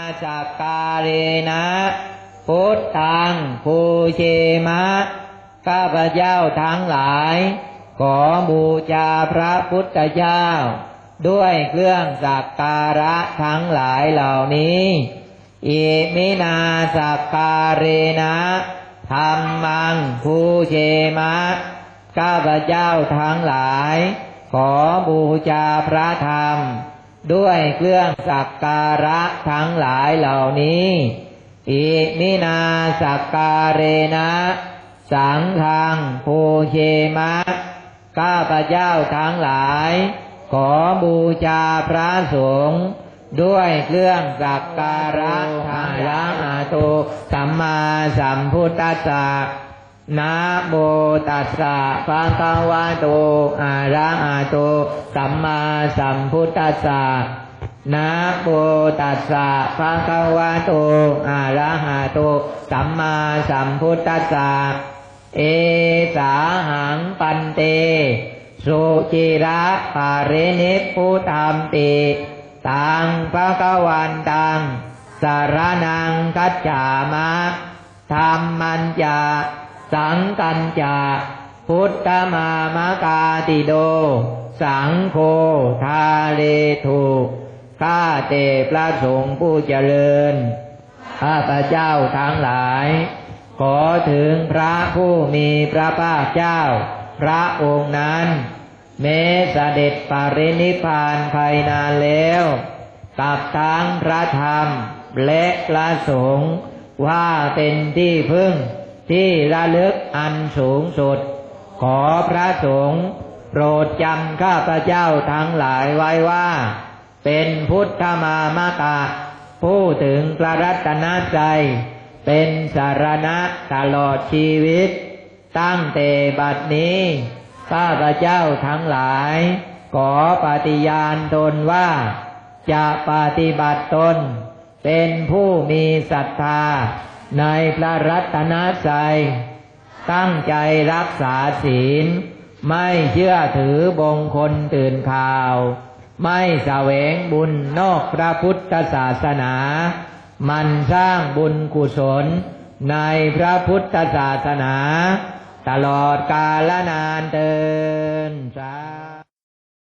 มาจากการนะ พุทธังภูเชมะ ข้าพเจ้าทั้งหลาย ขอบูชาพระพุทธเจ้า ด้วยเครื่องสักการะทั้งหลายเหล่านี้อิมินาสักการเรนะธรรมังภูเชมะ ข้าพเจ้าทั้งหลาย ขอบูชาพระธรรม ด้วยเครื่องสักการะทั้งหลายเหล่านี้ อิมินาสักการเรนะ สังฆังภูเชมะ ข้าพเจ้าทั้งหลาย ขอบูชาพระสงฆ์ด้วยเครื่องสักการะทั้งหลายอาตุสัมมาสัมพุทธัสสะ นะโมตัสสะภะคะวะโตอะระหะโตสัมมาสัมพุทธัสสะนะโมตัสสะภะคะวะโตอะระหะโตสัมมาสัมพุทธัสสะเอสาหังปันเตสุจิระปาเรนิพุธรรมปิตังพระกวันตังสารนังกัจจามะธรรมันจะ สังกันจะพุทธมามกาติโด สังโฆทาเลทุข้าแต่พระสงฆ์ผู้เจริญ ข้าพเจ้าทั้งหลาย ขอถึงพระผู้มีพระภาคเจ้า พระองค์นั้นแม้เสด็จปรินิพพานภายนานแล้วกับทั้งพระธรรมและพระสงฆ์ว่าเป็นที่พึ่ง ที่ระลึกอันสูงสุด ขอพระสงฆ์โปรดจำข้าพเจ้าทั้งหลายไว้ว่า เป็นพุทธมามกะผู้ถึงพระรัตนใจ เป็นสารณะตลอดชีวิต ตั้งแต่บัดนี้ข้าพเจ้าทั้งหลาย ขอปฏิญาณตนว่า จะปฏิบัติตน เป็นผู้มีศรัทธา ในพระรัตนใจยตั้งใจรักษาศีล ไม่เชื่อถือบงคลตื่นข่าว ไม่แสวงบุญนอกพระพุทธศาสนา มันสร้างบุญกุศล ในพระพุทธศาสนา ตลอดกาลนานเตินสา